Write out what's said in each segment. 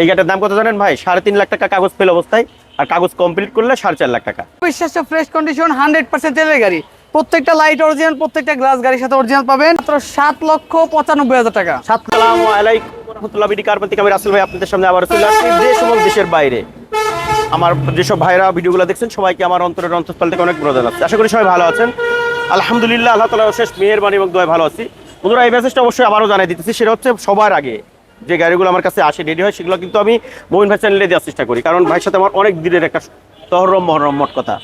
এই গাড়িটার দাম কত জানেন ভাই? সাড়ে তিন লাখ টাকা কাগজ ফেল অবস্থায় আর কাগজ কমপ্লিট করলে সাড়ে চার লাখ টাকা। বিশ্বাস ফ্রেশ কন্ডিশন হান্ড্রেড পার্সেন্ট তেলের গাড়ি। প্রত্যেকটা লাইট অরিজিনাল প্রত্যেকটা গ্লাস গাড়ির সাথে অরিজিনাল পাবেন। মাত্র সাত লক্ষ পঁচানব্বই হাজার টাকা। আসসালামু আলাইকুম রহমতুল্লাহ বিডি থেকে আমি রাসেল ভাই আপনাদের সামনে আবার চলে আসছি দেশ এবং দেশের বাইরে। আমার যেসব ভাইরা ভিডিওগুলো দেখছেন সবাইকে আমার অন্তরের অন্তঃস্থল থেকে অনেক ব্রদার আছে আশা করি সবাই ভালো আছেন। আলহামদুলিল্লাহ আল্লাহ তালা শেষ মেহেরবানি এবং দোয়া ভালো আছি। বন্ধুরা এই মেসেজটা অবশ্যই আবারও জানাই দিতেছি সেটা হচ্ছে সবার আগে যে গাড়িগুলো আমার কাছে আসে রেডি হয়, সেগুলো কিন্তু আমি মোহিন ভাই চ্যানেলে দেওয়ার চেষ্টা করি। কারণ ভাইয়ের সাথে আমার অনেক দিনের একটা তহরম মহরম মট কথা,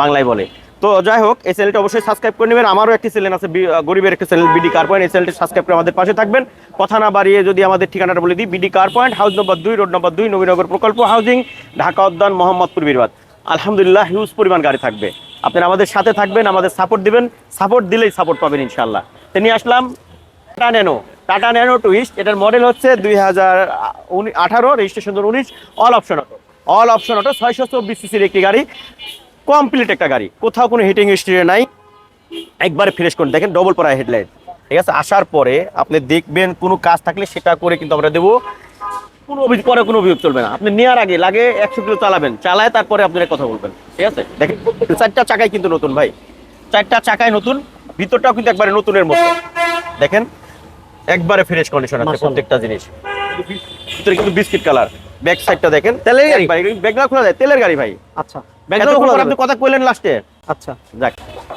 বাংলায় বলে। তো যাই হোক, এই চ্যানেলটা অবশ্যই সাবস্ক্রাইব করে নেবেন। আমারও একটি চ্যানেল আছে গরিবের একটি চ্যানেল বিডি কার পয়েন্ট এই চ্যানেলটি সাবস্ক্রাইব করে আমাদের পাশে থাকবেন। কথা না বাড়িয়ে যদি আমাদের ঠিকানাটা বলে দিই BD car point house number দুই রোড নম্বর দুই, নবীনগর প্রকল্প হাউজিং ঢাকা উদ্যান, মোহাম্মদপুর, বীরবাদ। আলহামদুলিল্লাহ হিউজ পরিমাণ গাড়ি থাকবে। আপনারা আমাদের সাথে থাকবেন, আমাদের সাপোর্ট দিবেন। সাপোর্ট দিলেই সাপোর্ট পাবেন ইনশাল্লাহ তো নিয়ে আসলাম ন্যানো টাটা ন্যানো টুইস্ট। এটার মডেল হচ্ছে দুই হাজার আঠারো রেজিস্ট্রেশন উনিশ all option auto all option auto ছয়শো চব্বিশ সিসির একটি গাড়ি। কমপ্লিট একটা গাড়ি। কোথাও কোনো হিটিং হিস্ট্রি নাই। একবারে ফ্রেশ করে দেখেন ডবল পরা হেডলাইট ঠিক আছে? আসার পরে আপনি দেখবেন কোনো কাজ থাকলে সেটা করে কিন্তু আমরা দেবো। কোনো অভিযোগ পরে কোনো অভিযোগ চলবে না। আপনি নেওয়ার আগে, লাগে একশো কিলো চালাবেন। চালায় তারপরে আপনার কথা বলবেন। ঠিক আছে? দেখেন, চারটা চাকাই কিন্তু নতুন ভাই। চারটা চাকাই নতুন। ভিতরটাও কিন্তু একবারে নতুনের মতো। দেখেন একবারে ফ্রেশ কন্ডিশন আছে প্রত্যেকটা জিনিস। ভিতরে কিন্তু বিস্কিট কালার ব্যাক সাইডটা দেখেন। তেলের গাড়ি? ব্যাগটা খোলা যায় তেলের গাড়ি ভাই। আচ্ছা। খোলা আপনি কথা কইলেন লাস্টে আচ্ছা। যাক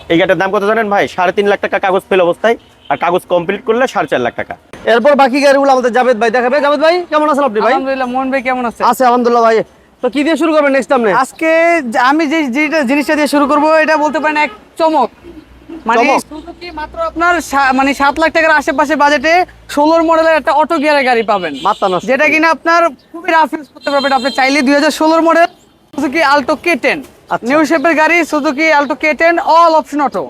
এই গাড়িটার দাম কত জানেন ভাই? সাড়ে তিন লাখ টাকা কাগজ ফেল অবস্থায়। আর কাগজ কমপ্লিট করলে সাড়ে চার লাখ টাকা। এরপর বাকি গাড়িগুলো আমাদের জাভেদ ভাই দেখাবে। জাভেদ ভাই কেমন আছেন আপনি ভাই? আলহামদুলিল্লাহ মোহন ভাই কেমন আছে? আছে আলহামদুলিল্লাহ ভাই। তো কি দিয়ে শুরু করবেন নেক্সট আপনি? আজকে যে- আমি যে যেটা জিনিসটা দিয়ে শুরু করব এটা বলতে পারেন এক চমক। মানে সুজুকি মাত্র আপনার মানে সাত লাখ টাকার আশেপাশে বাজেটে ষোলোর মডেলের একটা অটো গিয়ারের গাড়ি পাবেন। যেটা কিনা আপনার খুবই রাফ ইউজ করতে পারবেন। আপনি চাইলে দুই হাজার ষোলোর model Suzuki Alto K ten. New শেপের গাড়ি Suzuki Alto K ten all option auto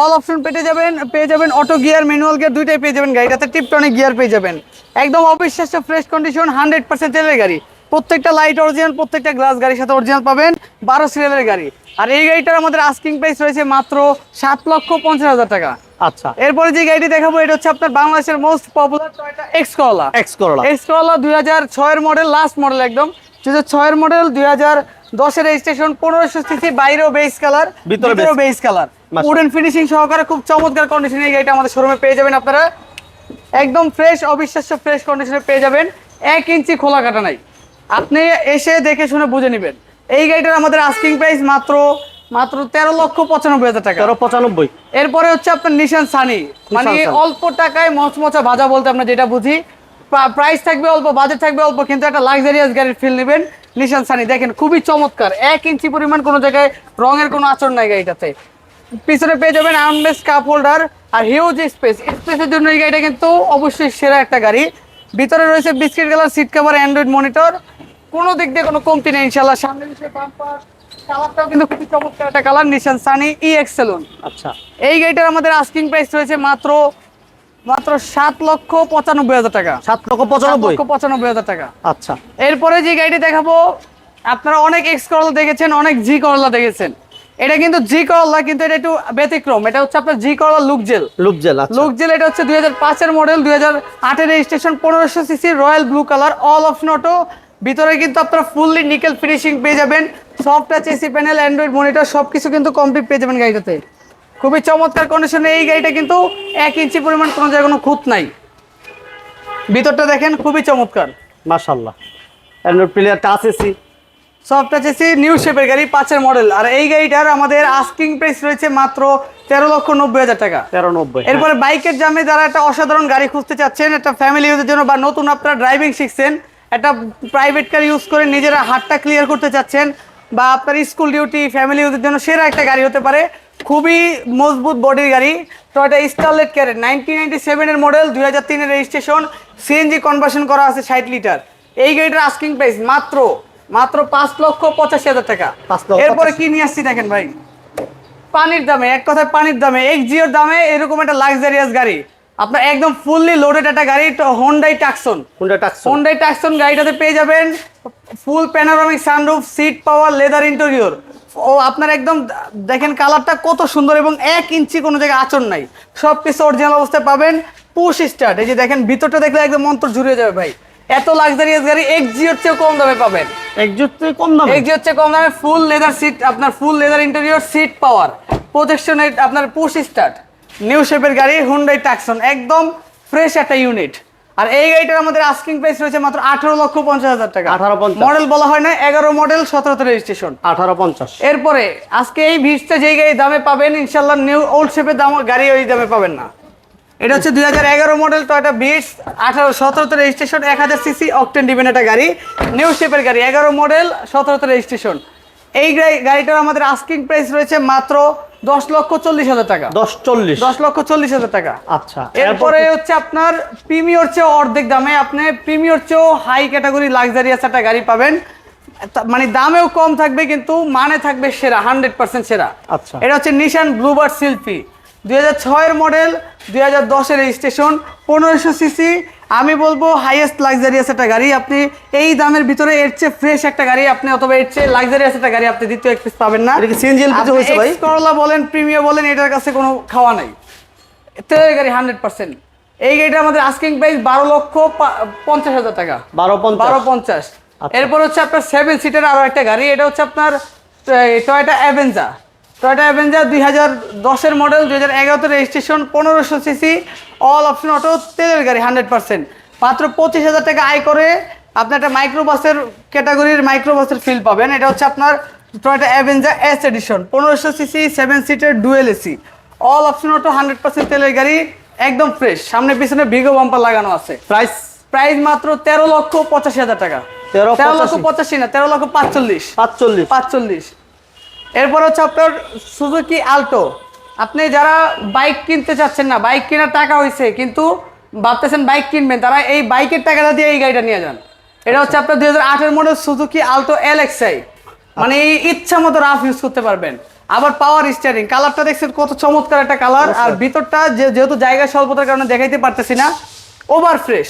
all option পেতে যাবেন পেয়ে যাবেন অটো গিয়ার ম্যানুয়াল গিয়ার দুইটাই পেয়ে যাবেন। গাড়িটাতে টিপটনিক গিয়ার পেয়ে যাবেন। একদম অবিশ্বাস্য ফ্রেশ কন্ডিশন হান্ড্রেড পার্সেন্ট তেলের গাড়ি। প্রত্যেকটা লাইট অরিজিনাল প্রত্যেকটা গ্লাস গাড়ির সাথে অরিজিনাল পাবেন বারো সিরিয়ালের গাড়ি। আর এই গাড়িটার আমাদের আস্কিং প্রাইস রয়েছে মাত্র সাত লক্ষ পঞ্চাশ হাজার টাকা। আচ্ছা। এরপরে যে গাড়িটি দেখাবো এটা হচ্ছে আপনার বাংলাদেশের most popular Toyota X Corolla X Corolla X Corolla দুই হাজার ছয়ের মডেল লাস্ট মডেল একদম। দুই হাজার ছয়ের মডেল দুই হাজার দশের রেজিস্ট্রেশন পনেরোশো সিসি বাইরেও বেস কালার ভিতরে ভিতরেও বেস কালার। উডেন ফিনিশিং সহকারে খুব চমৎকার কন্ডিশনে এই গাড়িটা আমাদের শোরুমে পেয়ে যাবেন আপনারা। একদম ফ্রেশ অবিশ্বাস্য ফ্রেশ কন্ডিশনে পেয়ে যাবেন। এক ইঞ্চি খোলা কাটা নাই। আপনি এসে দেখে শুনে বুঝে নেবেন। এই গাড়িটার আমাদের আস্কিং প্রাইস মাত্র মাত্র তেরো লক্ষ পঁচানব্বই হাজার টাকা। তেরো পঁচানব্বই। এরপরে হচ্ছে আপনার নিশান সানি মানে অল্প টাকায় মচমচা ভাজা বলতে আমরা যেটা বুঝি। প্রাইস থাকবে অল্প বাজেট থাকবে অল্প কিন্তু একটা লাক্সারিয়াস গাড়ির ফিল নেবেন নিশান সানি দেখেন খুবই চমৎকার। এক ইঞ্চি পরিমাণ কোনো জায়গায় রঙের কোনো আচরণ নাই গাড়িটাতে। পিছনে পেয়ে যাবেন আর্মলেস কাপ হোল্ডার আর হিউজ স্পেস স্পেসের জন্য এই গাড়িটা কিন্তু অবশ্যই সেরা একটা গাড়ি। ভিতরে রয়েছে biscuit colour seat cover Android monitor কোনো দিক দিয়ে কোনো কমতি নেই ইনশাল্লাহ সামনে রয়েছে বাম্পার কালারটাও কিন্তু খুবই চমৎকার একটা কালার নিশান সানি ই এক্সেলুন আচ্ছা। এই গাড়িটার আমাদের আস্কিং প্রাইস রয়েছে মাত্র মাত্র সাত লক্ষ পঁচানব্বই হাজার টাকা। সাত লক্ষ পঁচানব্বই? লক্ষ পঁচানব্বই হাজার টাকা। আচ্ছা। এরপরে যে গাড়িটি দেখাবো আপনারা অনেক এক্স করলা দেখেছেন অনেক জি করলা দেখেছেন। এটা কিন্তু জি করলা কিন্তু এটা একটু ব্যতিক্রম। এটা হচ্ছে আপনার জি করলা লুক জেল লুকজেল আচ্ছা। লুক জেল এটা হচ্ছে দুই হাজার পাঁচের মডেল দুই হাজার আটের রেজিস্ট্রেশন পনেরোশো CC royal blue colour all option auto ভিতরে কিন্তু আপনারা ফুললি নিকেল ফিনিশিং পেয়ে যাবেন soft touch AC panel Android monitor সব কিছু কিন্তু কমপ্লিট পেয়ে যাবেন গাড়িটাতে। খুবই চমৎকার কন্ডিশনে এই গাড়িটা কিন্তু এক ইঞ্চি পরিমাণ কোনো জায়গায় কোনো খুঁত নাই। ভিতরটা দেখেন খুবই চমৎকার। মাশাআল্লাহ। Android player touch AC soft touch AC new শেপের গাড়ি পাঁচের মডেল আর এই গাড়িটার আমাদের আস্কিং প্রাইস রয়েছে মাত্র তেরো লক্ষ নব্বই হাজার টাকা। তেরো নব্বই এরপরে বাইকের জামে যারা একটা অসাধারণ গাড়ি খুঁজতে চাচ্ছেন একটা ফ্যামিলি ইউজের জন্য বা নতুন আপনারা ড্রাইভিং শিখছেন একটা প্রাইভেট কার ইউজ করে নিজেরা হাতটা ক্লিয়ার করতে চাচ্ছেন বা আপনার স্কুল ডিউটি ফ্যামিলি ইউজের জন্য সেরা একটা গাড়ি হতে পারে। খুবই মজবুত বডির গাড়ি। Toyota Starlet Carat nineteen ninety সেভেনের মডেল দুই হাজার তিনের রেজিস্ট্রেশন সিএনজি কনভার্সন করা আছে ষাট লিটার এই গাড়িটার আস্কিং প্রাইস মাত্র মাত্র পাঁচ লক্ষ পঁচাশি হাজার টাকা। এরপরে। কি নিয়ে আসছি দেখেন ভাই? পানির দামে এক কথায় পানির দামে এক্স জিওর দামে এরকম একটা লাক্সারিয়াস গাড়ি। আপনার একদম ফুললি লোডেড একটা গাড়ি হোন্ডাই টাকসন কোনটা টাচ হোন্ডাই টাকসন গাড়িটাতে পেয়ে যাবেন full panoramic sunroof seat power leather interior ও আপনার একদম দেখেন কালারটা কত সুন্দর এবং এক ইঞ্চি কোনো জায়গায় আচর নাই। সব কিছু অরিজিনাল অবস্থায় পাবেন। পুশ স্টার্ট এই যে দেখেন ভিতরটা দেখলে একদম মন্ত্র জুড়ে যাবে ভাই। এত লাক্সারিয়াস গাড়ি এক্সিওর চেয়ে কম দামে পাবেন। একজুট চেয়ে কম দাম? এক্সিওর চেয়ে কম দামে ফুল লেদার সিট আপনার full leather interior seat power protection আপনার পুশ স্টার্ট নিউ শেপের গাড়ি হুন্ডাই টাকসন একদম ফ্রেশ একটা ইউনিট আর এই গাড়িটার আমাদের আস্কিং প্রাইস রয়েছে মাত্র আঠারো লক্ষ পঞ্চাশ হাজার টাকা। 18,50,000 মডেল বলা হয় না এগারো মডেল সতেরোতে রেজিস্ট্রেশন আঠারো পঞ্চাশ। এরপরে আজকে এই ভিড়টা যেই গাড়ি দামে পাবেন ইনশাল্লাহ নিউ ওল্ড শেপের দাম গাড়ি ওই দামে পাবেন না। এটা হচ্ছে দুই হাজার এগারো মডেল টয়টা বিটস আঠারো সতেরোতে রেজিস্ট্রেশন এক হাজার সিসি অকটেন ডিবেন একটা গাড়ি। নিউ শেপের গাড়ি এগারো মডেল সতেরোতে রেজিস্ট্রেশন এই গাড়িটার আমাদের আস্কিং প্রাইস রয়েছে মাত্র দশ লক্ষ চল্লিশ হাজার টাকা। দশ চল্লিশ। দশ লক্ষ চল্লিশ হাজার টাকা। আচ্ছা এরপরে হচ্ছে আপনার প্রিমিয়র চেয়েও অর্ধেক দামে আপনি প্রিমিয়র চেয়েও হাই ক্যাটাগরি লাক্সারিয়াস একটা গাড়ি পাবেন। মানে দামেও কম থাকবে কিন্তু মানে থাকবে সেরা হান্ড্রেড পার্সেন্ট সেরা। আচ্ছা। এটা হচ্ছে নিশান ব্লুবার্ড শিল্পী দুই হাজার ছয়ের মডেল দুই হাজার দশের রেজিস্ট্রেশন পনেরোশো সিসি আমি বলব হাইয়েস্ট লাক্সারিয়াস একটা গাড়ি। আপনি এই দামের ভিতরে এর চেয়ে ফ্রেশ একটা গাড়ি আপনি অথবা এর চেয়ে লাক্সারিয়াস একটা গাড়ি আপনি দ্বিতীয় এক পিস পাবেন না। হয়েছে ভাই? করলা বলেন প্রিমিয়ার বলেন এটার কাছে কোনো খাওয়া নাই। তেলের গাড়ি হান্ড্রেড পার্সেন্ট এই গাড়িটা আমাদের আস্কিং প্রাইস বারো লক্ষ পঞ্চাশ হাজার টাকা। বারো বারো পঞ্চাশ। আচ্ছা। এরপর হচ্ছে আপনার সেভেন সিটের আরও একটা গাড়ি। এটা হচ্ছে আপনার টয়টা অ্যাভেঞ্জা টয়টা অ্যাভেঞ্জার দুই হাজার দশের মডেল দুই হাজার এগারোতে রেজিস্ট্রেশন পনেরোশো সিসি অল অপশন অটো তেলের গাড়ি হান্ড্রেড পার্সেন্ট মাত্র পঁচিশ হাজার টাকা আয় করে আপনি একটা মাইক্রোবাসের ক্যাটাগরির মাইক্রোবাসের ফিল পাবেন। এটা হচ্ছে আপনার টয়টা অ্যাভেঞ্জার এস এডিশন পনেরোশো সিসি সেভেন সিটের dual AC all option auto hundred percent তেলের গাড়ি একদম ফ্রেশ সামনে পিছনে ভিগো বাম্পার লাগানো আছে। প্রাইস প্রাইস মাত্র তেরো লক্ষ পঁচাশি হাজার টাকা। তেরো লক্ষ পঁচাশি। পঁচাশি না তেরো লক্ষ পাঁচচল্লিশ। পাঁচচল্লিশ। পাঁচচল্লিশ। এরপর হচ্ছে আপনার সুজুকি আলটো আপনি যারা বাইক কিনতে চাচ্ছেন না বাইক কেনার টাকা হয়েছে কিন্তু ভাবতেছেন বাইক কিনবেন তারা এই বাইকের টাকাটা দিয়ে এই গাড়িটা নিয়ে যান। এটা হচ্ছে আপনার দুই হাজার আঠের model Suzuki Alto L XI মানে এই ইচ্ছা মতো রাফ ইউজ করতে পারবেন। আবার পাওয়ার স্টিয়ারিং কালারটা দেখছেন কত চমৎকার একটা কালার আর ভিতরটা যেহেতু জায়গা স্বল্পতার কারণে দেখাইতে পারতেছি না ওভার ফ্রেশ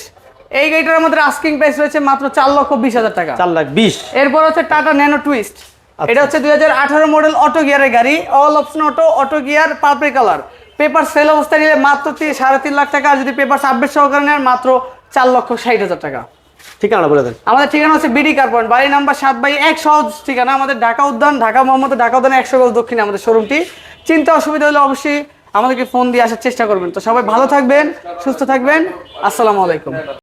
এই গাড়িটার আমাদের আস্কিং প্রাইস রয়েছে মাত্র চার লক্ষ বিশ হাজার টাকা। চার লাখ বিশ। এরপর হচ্ছে টাটা ন্যানো টুইস্ট আচ্ছা। এটা হচ্ছে দুই হাজার আঠারো মডেল অটো গিয়ারের গাড়ি। All option auto auto gear purple colour paper sale অবস্থায় নিলে মাত্র সাড়ে তিন লাখ টাকা আর যদি পেপার আপডেট সহকারে নেন মাত্র চার লক্ষ ষাট হাজার টাকা। ঠিকানা বলে দেন। আমাদের ঠিকানা হচ্ছে বিডি কার পয়েন্ট বাড়ি নাম্বার সাত বাই এক সহজ ঠিকানা। আমাদের ঢাকা উদ্যান ঢাকা মোহাম্মদ ঢাকা উদ্যান একশো গজ দক্ষিণে আমাদের শোরুমটি চিন্তা অসুবিধা হলে অবশ্যই আমাদেরকে ফোন দিয়ে আসার চেষ্টা করবেন। তো সবাই ভালো থাকবেন সুস্থ থাকবেন। আসসালামু আলাইকুম।